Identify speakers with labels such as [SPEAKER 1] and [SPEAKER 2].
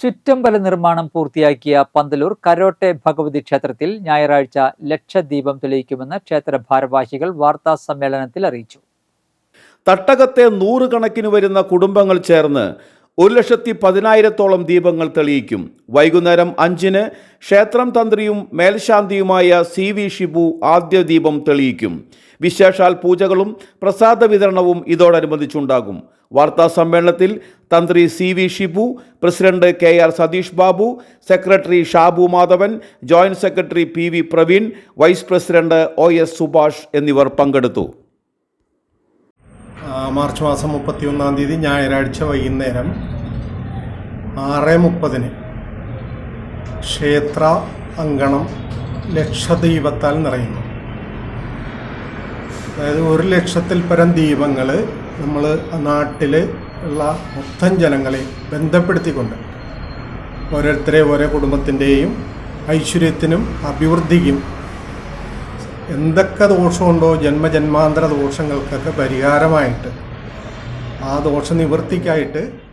[SPEAKER 1] ചുറ്റമ്പല നിർമ്മാണം പൂർത്തിയാക്കിയ പന്തലൂർ കരോട്ടെ ഭഗവതി ക്ഷേത്രത്തിൽ ഞായറാഴ്ച ലക്ഷദീപം തെളിയിക്കുമെന്ന് ക്ഷേത്ര ഭാരവാഹികൾ വാർത്താ സമ്മേളനത്തിൽ അറിയിച്ചു.
[SPEAKER 2] തട്ടകത്തെ നൂറുകണക്കിന് വരുന്ന കുടുംബങ്ങൾ ചേർന്ന് ഒരു ലക്ഷത്തി പതിനായിരത്തോളം ദീപങ്ങൾ തെളിയിക്കും. വൈകുന്നേരം അഞ്ചിന് ക്ഷേത്രം തന്ത്രിയും മേൽശാന്തിയുമായ സി വി ഷിബു ആദ്യ ദീപം തെളിയിക്കും. വിശേഷാൽ പൂജകളും പ്രസാദ വിതരണവും ഇതോടനുബന്ധിച്ചുണ്ടാകും. വാർത്താ സമ്മേളനത്തിൽ തന്ത്രി C V Shibu president K R Satheesh Babu secretary Shabu Madhavan joint secretary P V Praveen vice president O S Subhash എന്നിവർ പങ്കെടുത്തു.
[SPEAKER 3] മാർച്ച് മാസം മുപ്പത്തിയൊന്നാം തീയതി ഞായറാഴ്ച വൈകുന്നേരം ആറ് മുപ്പതിന്. ക്ഷേത്ര അങ്കണം ലക്ഷദീപത്താൽ നിറയുന്നു. അതായത് ഒരു ലക്ഷത്തിൽ പരം ദീപങ്ങൾ നമ്മൾ നാട്ടിൽ ഉള്ള മൊത്തം ജനങ്ങളെ ബന്ധപ്പെടുത്തിക്കൊണ്ട് ഓരോരുത്തരെ ഓരോ കുടുംബത്തിന്റെയും ഐശ്വര്യത്തിനും അഭിവൃദ്ധിക്കും എന്തൊക്കെ ദോഷമുണ്ടോ ജന്മജന്മാന്തര ദോഷങ്ങൾക്കൊക്കെ പരിഹാരമായിട്ട് ആ ദോഷ നിവൃത്തിക്കായിട്ട്